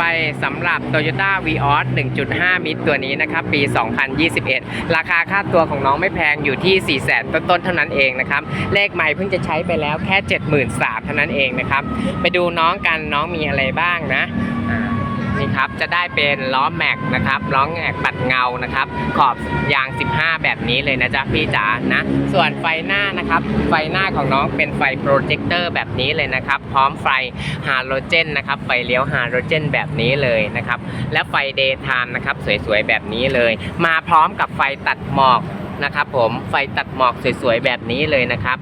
ไปสำหรับ Toyota Vios 1.5 มิตรตัวนี้นะครับ ปี 2021 ราคาค่าตัวของน้องไม่แพงอยู่ที่ 4 0 0 0 0ต้นๆเท่านั้นเองนะครับ เลขใหม่เพิ่งจะใช้ไปแล้วแค่ 73,000เท่านั้นเองนะครับ ไปดูน้องกันน้องมีอะไรบ้างนะ นี่ครับจะได้เป็นล้อแม็กนะครับล้อแม็กปัดเงานะครับ ขอบยาง 15 แบบนี้เลยนะจ๊ะพี่จ๋านะส่วนไฟหน้านะครับ ไฟหน้าของน้องเป็นไฟโปรเจคเตอร์แบบนี้เลยนะครับ พร้อมไฟฮาโลเจนนะครับไฟเลี้ยวฮาโลเจนแบบนี้เลยนะครับ และไฟเดย์ไทม์นะครับสวยๆแบบนี้เลย มาพร้อมกับไฟตัดหมอกนะครับผมไฟตัดหมอกสวยๆแบบนี้เลยนะครับ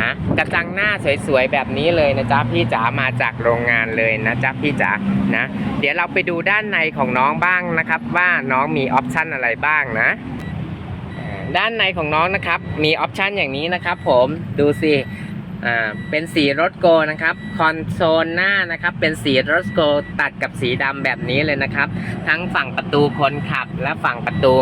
นะกระจังหน้าสวยๆแบบนี้เลยนะจ๊ะพี่จ๋ามาจากโรงงานเลยนะจ๊ะพี่จ๋านะ เดี๋ยวเราไปดูด้านในของน้องบ้างนะครับ ว่าน้องมีออปชันอะไรบ้างนะด้านในของน้องนะครับ มีออปชันอย่างนี้นะครับ ผมดูสิอ่าเป็นสีรถโกนะครับคอนโซลหน้านะครับเป็นสีรถโกตัดกับสีดำแบบนี้เลยนะครับ ทั้งฝั่งประตูคนขับ และฝั่งประตู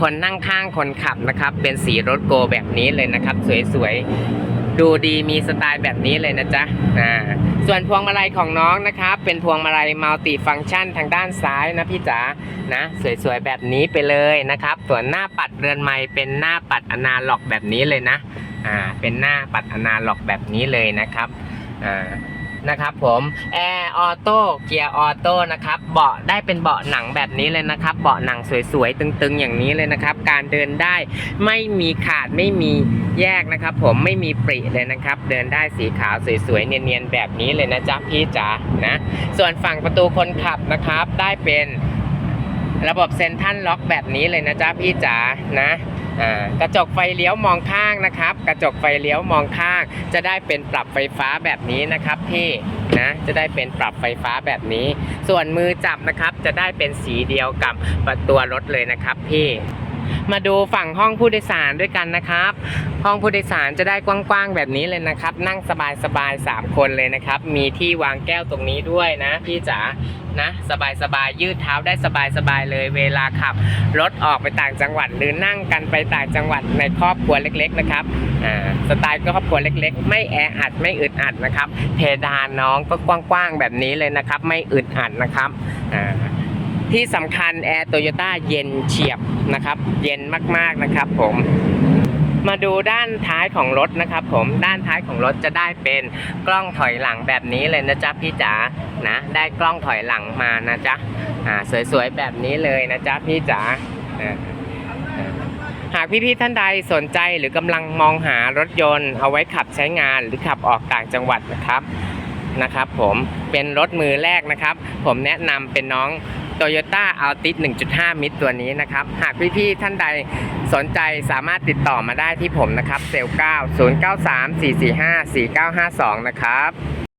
คนนั่งข้างคนขับนะครับ เป็นสีรถโกแบบนี้เลยนะครับ สวยๆ ดูดีมีสไตล์แบบนี้เลยนะจ๊ะอ่าส่วนพวงมาลัยของน้องนะครับ เป็นพวงมาลัยมัลติฟังก์ชันทางด้านซ้ายนะพี่จ๋านะสวยๆแบบนี้ไปเลยนะครับ ส่วนหน้าปัดเรือนไม้เป็นหน้าปัดอนาล็อกแบบนี้เลยนะอ่าเป็นหน้าปัดอนาล็อกแบบนี้เลยนะครับอ่า นะครับผมแอร์ออโต้เกียร์ออโต้นะครับเบาะได้เป็นเบาะหนังแบบนี้เลยนะครับ เบาะหนังสวยๆ ตึงๆ อย่างนี้เลยนะครับ การเดินได้ไม่มีขาดไม่มีแยกนะครับ ผมไม่มีปริเลยนะครับ เดินได้สีขาวสวยๆ เนียนๆ แบบนี้เลยนะจ๊ะพี่จ๋านะ ส่วนฝั่งประตูคนขับนะครับ ได้เป็นระบบเซนทรันล็อกแบบนี้เลยนะจ๊ะพี่จ๋านะกระจกไฟเลี้ยวมองข้างนะครับ กระจกไฟเลี้ยวมองข้าง จะได้เป็นปรับไฟฟ้าแบบนี้นะครับพี่นะจะได้เป็นปรับไฟฟ้าแบบนี้ ส่วนมือจับนะครับจะได้เป็นสีเดียวกับประตัวรถเลยนะครับพี่ มาดูฝั่งห้องผู้โดยสารด้วยกันนะครับ ห้องผู้โดยสารจะได้กว้างๆแบบนี้เลยนะครับ นั่งสบายๆ3คนเลยนะครับ มีที่วางแก้วตรงนี้ด้วยนะพี่จ๋านะสบายๆยืดเท้าได้สบายๆเลย เวลาขับรถออกไปต่างจังหวัด หรือนั่งกันไปต่างจังหวัดในครอบครัวเล็ก ๆ นะครับอ่าสไตล์ก็ครอบครัวเล็ก ๆ ไม่แออัดไม่อึดอัดนะครับเพดานน้องก็กว้างๆแบบนี้เลยนะครับ ไม่อึดอัดนะครับอ่า ที่สำคัญแอร์โตโยต้าเย็นเฉียบนะครับ เย็นมากๆนะครับผมมาดูด้านท้ายของรถนะครับ ผมด้านท้ายของรถจะได้เป็นกล้องถอยหลังแบบนี้เลยนะจ๊ะพี่จ๋านะ ได้กล้องถอยหลังมานะจ๊ะอ่าสวยๆแบบนี้เลยนะจ๊ะพี่จ๋าอ่าอ่าหากพี่ๆท่านใดสนใจหรือกำลังมองหารถยนต์ เอาไว้ขับใช้งานหรือขับออกต่างจังหวัดนะครับนะครับ ผมเป็นรถมือแรกนะครับ ผมแนะนำเป็นน้อง Toyota Altis 1.5 มิตรตัวนี้นะครับ หากพี่ๆท่านใดสนใจสามารถติดต่อมาได้ที่ผมนะครับ เซลล์9 0 9 3 4 4 5 4 9 5 2 นะครับ